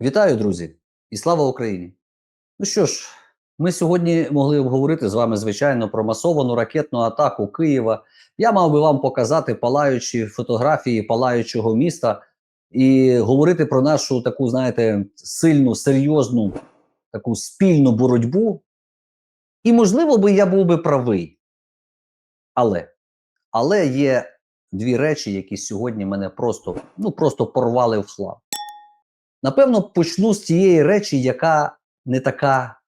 Вітаю, друзі, і слава Україні! Ну що ж, ми сьогодні могли обговорити з вами, звичайно, про масовану ракетну атаку Києва. Я мав би вам показати палаючі фотографії палаючого міста і говорити про нашу таку, знаєте, сильну, серйозну, таку спільну боротьбу. І, можливо, би я був би правий. Але, але є дві речі, які сьогодні мене просто, ну, просто порвали в хлам. Напевно, почну з тієї речі, яка не така,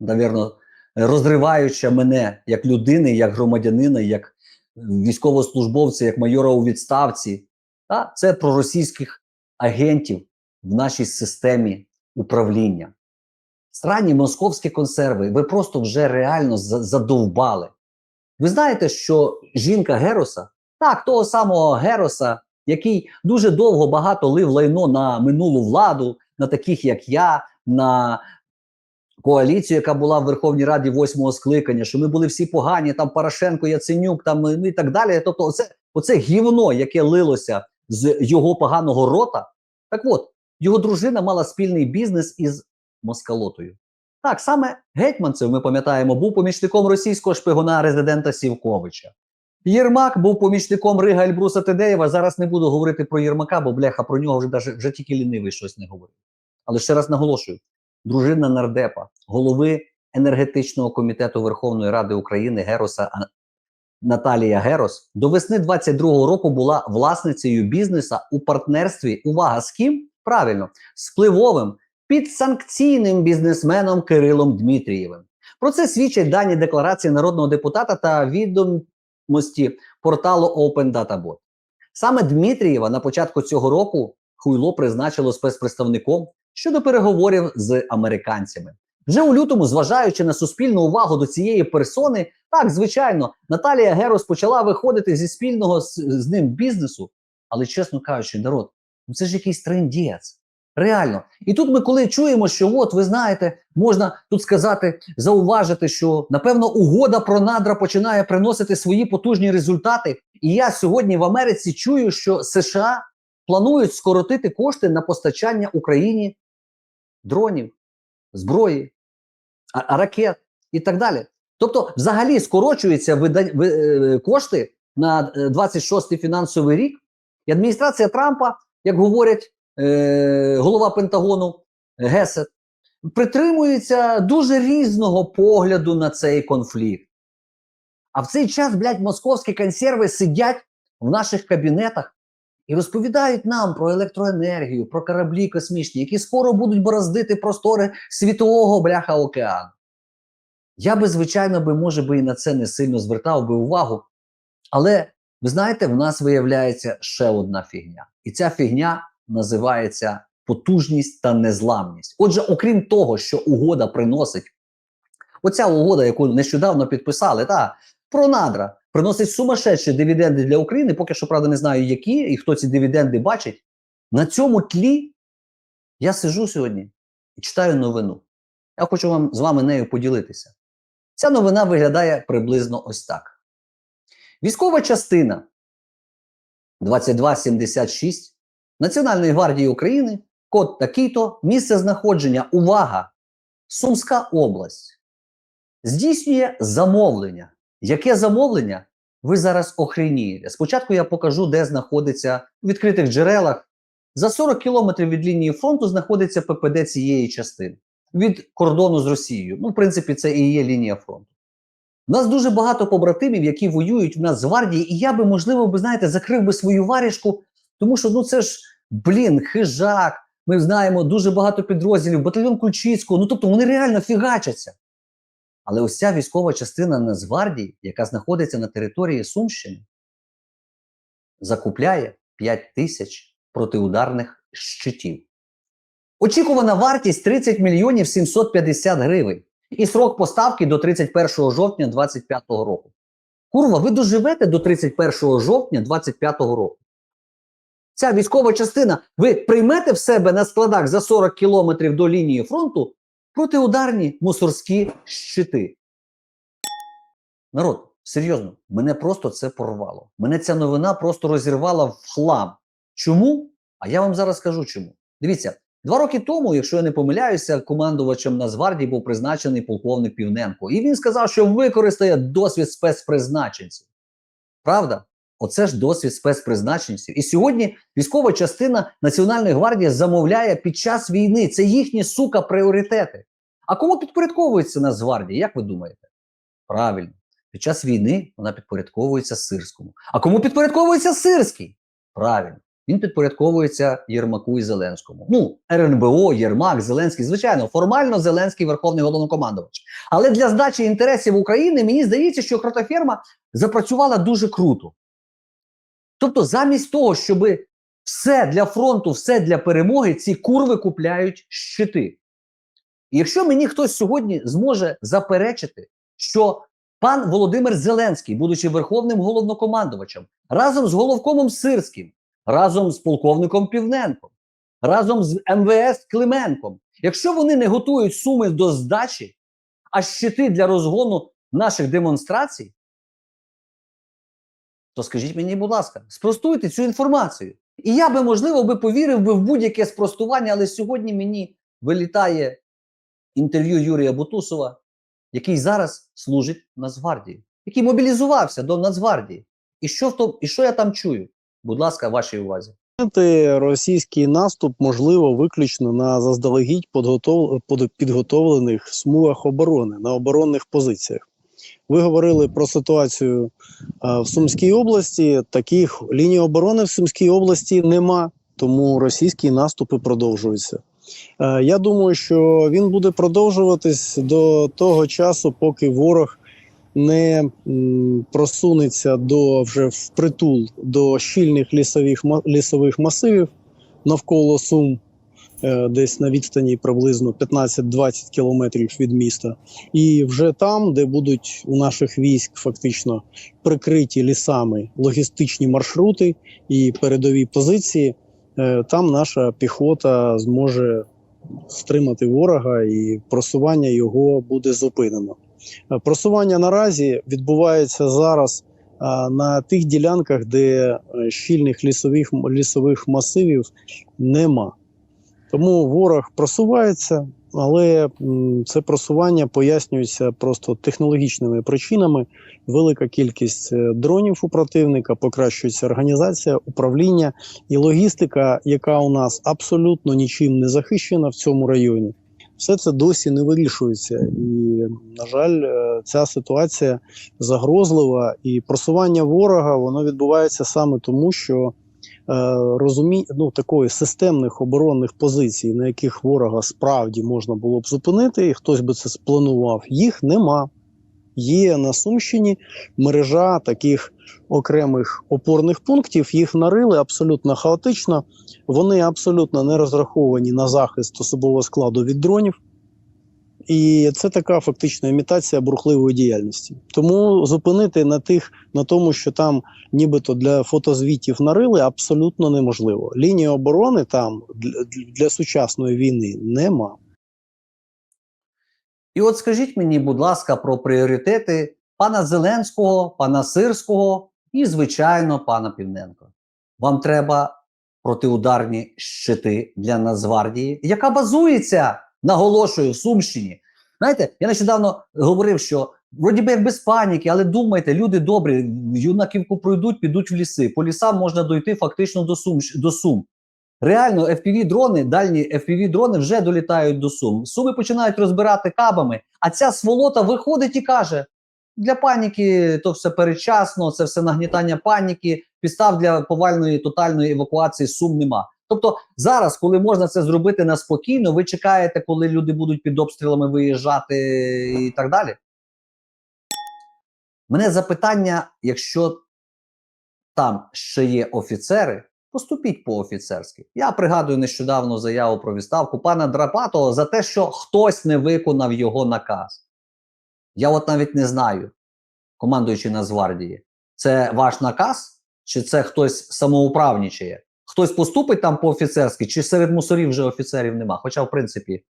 навірно, розриваюча мене як людини, як громадянина, як військовослужбовця, як майора у відставці. Та? Це про російських агентів в нашій системі управління. Сранні московські консерви, ви просто вже реально задовбали. Ви знаєте, що жінка Героса, так, того самого Героса, який дуже довго багато лив лайно на минулу владу, на таких як я, на коаліцію, яка була в Верховній Раді восьмого скликання, що ми були всі погані, там Порошенко, Яценюк, там ну, і так далі. Тобто, оце, оце гівно, яке лилося з його поганого рота. Так от, його дружина мала спільний бізнес із Москалотою. Так, саме Гетьманцев, ми пам'ятаємо, був помічником російського шпигуна резидента Сівковича. Єрмак був помічником Рига Ельбруса Тедеєва. Зараз не буду говорити про Єрмака, бо бляха про нього вже даже, вже тільки лінивий щось не говорить. Але ще раз наголошую: дружина нардепа, голови енергетичного комітету Верховної Ради України Героса Наталія Герос до весни 22-го року була власницею бізнеса у партнерстві. Увага з ким? Правильно, з впливовим підсанкційним бізнесменом Кирилом Дмитрієвим. Про це свідчать дані декларації народного депутата та відомості порталу Open Data Bot. Саме Дмитрієва на початку цього року хуйло призначило спецпредставником щодо переговорів з американцями. Вже у лютому, зважаючи на суспільну увагу до цієї персони, так звичайно, Наталія Герос почала виходити зі спільного з, з ним бізнесу. Але чесно кажучи, народ, ну це ж якийсь трендець. Реально. І тут ми коли чуємо, що от ви знаєте, можна тут сказати, зауважити, що напевно угода про надра починає приносити свої потужні результати. І я сьогодні в Америці чую, що США планують скоротити кошти на постачання Україні дронів, зброї, ракет і так далі. Тобто, взагалі скорочуються вида- ви- е, кошти на е, 26-й фінансовий рік, і адміністрація Трампа, як говорять е, голова Пентагону Гесет, притримується дуже різного погляду на цей конфлікт. А в цей час, блядь, московські консерви сидять в наших кабінетах і розповідають нам про електроенергію, про кораблі космічні, які скоро будуть бороздити простори світового бляха океану. Я би, звичайно, би, може би, і на це не сильно звертав би увагу. Але ви знаєте, в нас виявляється ще одна фігня. І ця фігня називається потужність та незламність. Отже, окрім того, що угода приносить, оця угода, яку нещодавно підписали, та про надра приносить сумасшедші дивіденди для України. Поки що, правда, не знаю, які і хто ці дивіденди бачить. На цьому тлі я сижу сьогодні і читаю новину. Я хочу вам з вами нею поділитися. Ця новина виглядає приблизно ось так: військова частина 2276 Національної гвардії України, код такий-то, місце знаходження, увага, Сумська область. Здійснює замовлення. Яке замовлення? Ви зараз охренієте. Спочатку я покажу, де знаходиться у відкритих джерелах. За 40 кілометрів від лінії фронту знаходиться ППД цієї частини від кордону з Росією. Ну, в принципі, це і є лінія фронту. У нас дуже багато побратимів, які воюють в нас з гвардії, і я би, можливо, би, знаєте, закрив би свою варішку, тому що ну це ж, блін, хижак. Ми знаємо дуже багато підрозділів, батальйон Кульчицького. Ну тобто вони реально фігачаться. Але ось ця військова частина Нацгвардії, яка знаходиться на території Сумщини, закупляє 5 тисяч протиударних щитів. Очікувана вартість 30 мільйонів 750 гривень. І срок поставки до 31 жовтня 2025 року. Курва, ви доживете до 31 жовтня 2025 року. Ця військова частина, ви приймете в себе на складах за 40 кілометрів до лінії фронту протиударні мусорські щити. Народ, серйозно, мене просто це порвало. Мене ця новина просто розірвала в хлам. Чому? А я вам зараз скажу чому. Дивіться, Два роки тому, якщо я не помиляюся, командувачем Нацгвардії був призначений полковник Півненко. І він сказав, що використає досвід спецпризначенців. Правда? Оце ж досвід спецпризначенців. І сьогодні військова частина Національної гвардії замовляє під час війни. Це їхні сука пріоритети. А кому підпорядковується Нацгвардія? Як ви думаєте? Правильно, під час війни вона підпорядковується Сирському. А кому підпорядковується Сирський? Правильно, він підпорядковується Єрмаку і Зеленському. Ну, РНБО, Єрмак, Зеленський. Звичайно, формально Зеленський Верховний головнокомандувач. Але для здачі інтересів України мені здається, що кротоферма запрацювала дуже круто. Тобто, замість того, щоб все для фронту, все для перемоги, ці курви купляють щити. І якщо мені хтось сьогодні зможе заперечити, що пан Володимир Зеленський, будучи верховним головнокомандувачем, разом з головкомом Сирським, разом з полковником Півненком, разом з МВС Клименком, якщо вони не готують суми до здачі, а щити для розгону наших демонстрацій, то скажіть мені, будь ласка, спростуйте цю інформацію. І я би, можливо, би повірив би в будь-яке спростування, але сьогодні мені вилітає інтерв'ю Юрія Бутусова, який зараз служить Нацгвардії, який мобілізувався до Нацгвардії. І що, в том, і що я там чую? Будь ласка, вашій увазі. Російський наступ можливо виключно на заздалегідь підготовлених смугах оборони на оборонних позиціях. Ви говорили про ситуацію в Сумській області. Таких ліній оборони в Сумській області нема, тому російські наступи продовжуються. Е, Я думаю, що він буде продовжуватись до того часу, поки ворог не просунеться до вже впритул до щільних лісових лісових масивів навколо Сум, е, десь на відстані приблизно 15-20 кілометрів від міста, і вже там, де будуть у наших військ фактично прикриті лісами логістичні маршрути і передові позиції, е, там наша піхота зможе стримати ворога, і просування його буде зупинено. Е, Просування наразі відбувається зараз на тих ділянках, де е, щільних лісових, лісових масивів нема. Тому ворог просувається, але це просування пояснюється просто технологічними причинами. Велика кількість е, дронів у противника, покращується організація, управління і логістика, яка у нас абсолютно нічим не захищена в цьому районі все це досі не вирішується. І, на жаль, е, ця ситуація загрозлива, і просування ворога воно відбувається саме тому, що е, розумі... ну, такої системних оборонних позицій, на яких ворога справді можна було б зупинити, і хтось би це спланував, їх нема. Є на Сумщині мережа таких окремих опорних пунктів. Їх нарили абсолютно хаотично. Вони абсолютно не розраховані на захист особового складу від дронів. І це така фактична імітація бурхливої діяльності. Тому зупинити на тих, на тому, що там нібито для фотозвітів нарили, абсолютно неможливо. Лінії оборони там для, для сучасної війни нема. І от скажіть мені, будь ласка, про пріоритети пана Зеленського, пана Сирського і, звичайно, пана Півненко. Вам треба протиударні щити для Нацгвардії, яка базується, наголошую, Сумщині. Знаєте, я нещодавно говорив, що вроді би як без паніки, але думайте, люди добрі, юнаківку пройдуть, підуть в ліси. По лісам можна дойти фактично до Сум. До Сум. Реально, FPV-дрони, дальні FPV-дрони вже долітають до Сум. Суми починають розбирати кабами, а ця сволота виходить і каже: для паніки то все передчасно, це все нагнітання паніки, підстав для повальної тотальної евакуації сум нема. Тобто зараз, коли можна це зробити на спокійно, ви чекаєте, коли люди будуть під обстрілами виїжджати і так далі. Мене запитання, якщо там ще є офіцери, поступіть по-офіцерськи. Я пригадую нещодавно заяву про відставку пана Драпатого за те, що хтось не виконав його наказ. Я от навіть не знаю, командуючи Нацгвардії, це ваш наказ, чи це хтось самоуправнічає? Хтось поступить там по-офіцерськи, чи серед мусорів вже офіцерів нема. Хоча, в принципі,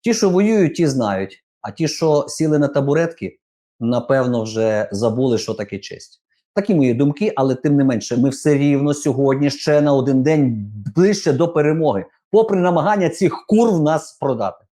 ті, що воюють, ті знають, а ті, що сіли на табуретки, напевно, вже забули, що таке честь. Такі мої думки, але тим не менше, ми все рівно сьогодні ще на один день ближче до перемоги, попри намагання цих курв нас продати.